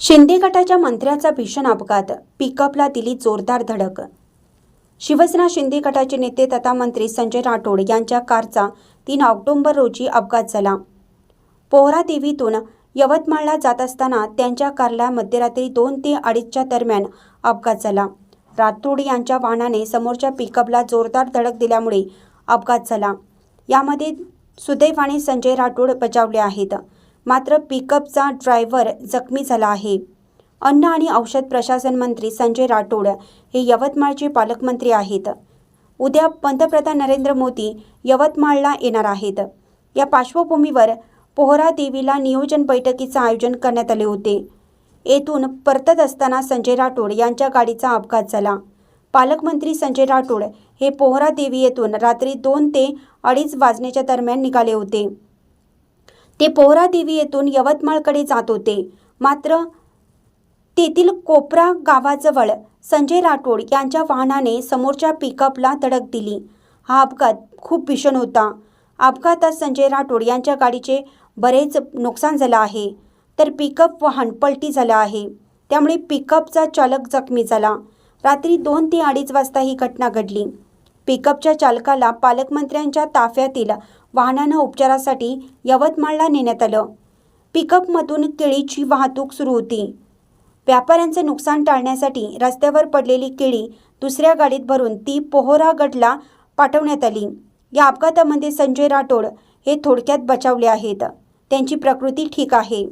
शिंदे गटाच्या मंत्र्याचा भीषण अपघात. पिकअपला दिली जोरदार धडक. शिवसेना शिंदे गटाचे नेते तथा मंत्री संजय राठोड यांच्या कारचा तीन ऑक्टोंबर रोजी अपघात झाला. पोहरा देवीतून यवतमाळला जात असताना त्यांच्या कारला मध्यरात्री दोन ते अडीचच्या दरम्यान अपघात झाला. राठोड यांच्या वाहनाने समोरच्या पिकअपला जोरदार धडक दिल्यामुळे अपघात झाला. यामध्ये सुदैवाने संजय राठोड बचावले आहेत. मात्र पिकअपचा ड्रायव्हर जखमी झाला आहे. अन्न आणि औषध प्रशासन मंत्री संजय राठोड हे यवतमाळचे पालकमंत्री आहेत. उद्या पंतप्रधान नरेंद्र मोदी यवतमाळला येणार आहेत. या पार्श्वभूमीवर पोहरा देवीला नियोजन बैठकीचं आयोजन करण्यात आले होते. येथून परतत असताना संजय राठोड यांच्या गाडीचा अपघात झाला. पालकमंत्री संजय राठोड हे पोहरा देवी येथून रात्री दोन ते अडीच वाजण्याच्या दरम्यान निघाले होते. ते पोहरादेवी येथून यवतमाळकडे जात होते. मात्र तेथील कोपरा गावाजवळ संजय राठोड यांच्या वाहनाने समोरच्या पिकअपला धडक दिली. हा अपघात खूप भीषण होता. अपघातात संजय राठोड यांच्या गाडीचे बरेच नुकसान झालं आहे. तर पिकअप वाहन पलटी झालं आहे. त्यामुळे पिकअपचा चालक जखमी झाला. रात्री दोन ते अडीच वाजता ही घटना घडली. पिकअपच्या चालकाला पालकमंत्र्यांच्या ताफ्यातील वाहनानं उपचारासाठी यवतमाळला नेण्यात आलं. पिकअपमधून केळीची वाहतूक सुरू होती. व्यापाऱ्यांचे नुकसान टाळण्यासाठी रस्त्यावर पडलेली केळी दुसऱ्या गाडीत भरून ती पोहरागडला पाठवण्यात आली. या अपघातामध्ये संजय राठोड हे थोडक्यात बचावले आहेत. त्यांची प्रकृती ठीक आहे.